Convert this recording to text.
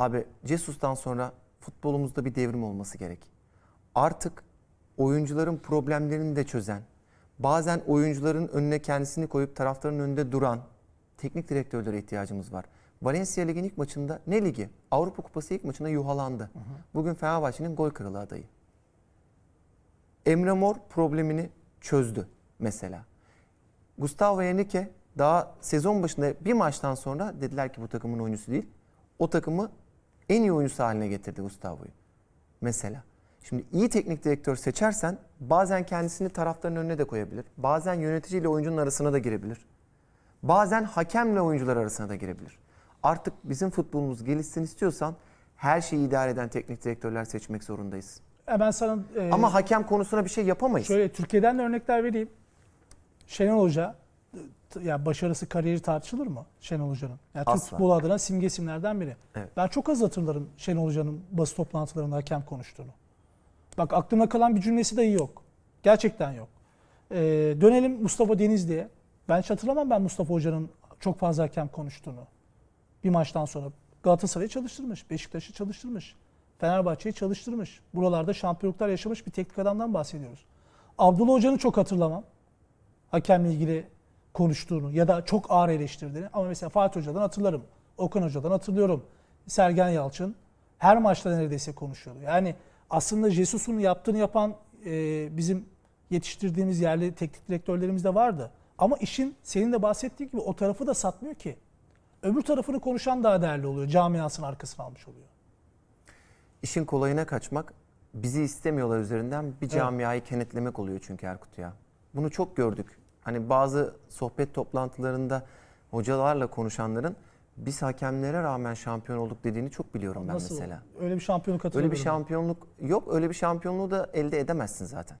Abi Cesus'tan sonra futbolumuzda bir devrim olması gerek. Artık oyuncuların problemlerini de çözen, bazen oyuncuların önüne kendisini koyup taraftarın önünde duran teknik direktörlere ihtiyacımız var. Valencia Lig'in ilk maçında ne ligi? Avrupa Kupası ilk maçında yuhalandı. Bugün Fenerbahçe'nin gol kralı adayı. Emre Mor problemini çözdü mesela. Gustavo Henrique daha sezon başında bir maçtan sonra dediler ki bu takımın oyuncusu değil. O takımı en iyi oyuncusu haline getirdi Gustavo'yu. Mesela. Şimdi iyi teknik direktör seçersen bazen kendisini taraftarın önüne de koyabilir. Bazen yöneticiyle oyuncunun arasına da girebilir. Bazen hakemle oyuncular arasına da girebilir. Artık bizim futbolumuz gelişsin istiyorsan her şeyi idare eden teknik direktörler seçmek zorundayız. Hemen sana e, Ama hakem konusuna bir şey yapamayız. şöyle Türkiye'den de örnekler vereyim. Şenol Hoca ya başarısı kariyeri tartışılır mı Şenol Hoca'nın? Yani Türk futbolu adına simge isimlerden biri. Evet. Ben çok az hatırlarım Şenol Hoca'nın basın toplantılarında hakem konuştuğunu. Bak aklımda kalan bir cümlesi dahi yok. Gerçekten yok. Ee, dönelim Mustafa Denizli'ye. Ben hiç hatırlamam ben Mustafa Hoca'nın çok fazla hakem konuştuğunu. Bir maçtan sonra Galatasaray'ı çalıştırmış, Beşiktaş'ı çalıştırmış, Fenerbahçe'yi çalıştırmış. Buralarda şampiyonluklar yaşamış bir teknik adamdan bahsediyoruz. Abdullah Hoca'nı çok hatırlamam. Hakemle ilgili konuştuğunu ya da çok ağır eleştirdiğini. Ama mesela Fatih Hoca'dan hatırlarım. Okan Hoca'dan hatırlıyorum. Sergen Yalçın her maçta neredeyse konuşuyordu. Yani aslında Jesus'un yaptığını yapan e, bizim yetiştirdiğimiz yerli teknik direktörlerimiz de vardı. Ama işin senin de bahsettiğin gibi o tarafı da satmıyor ki. Öbür tarafını konuşan daha değerli oluyor. Camiasının arkasına almış oluyor. İşin kolayına kaçmak bizi istemiyorlar üzerinden bir camiayı kenetlemek oluyor çünkü Erkut ya. Bunu çok gördük. Hani bazı sohbet toplantılarında hocalarla konuşanların biz hakemlere rağmen şampiyon olduk dediğini çok biliyorum ben Nasıl? mesela. Öyle bir şampiyonluk Öyle bir hatırlamıyorum. şampiyonluk yok. Öyle bir şampiyonluğu da elde edemezsin zaten.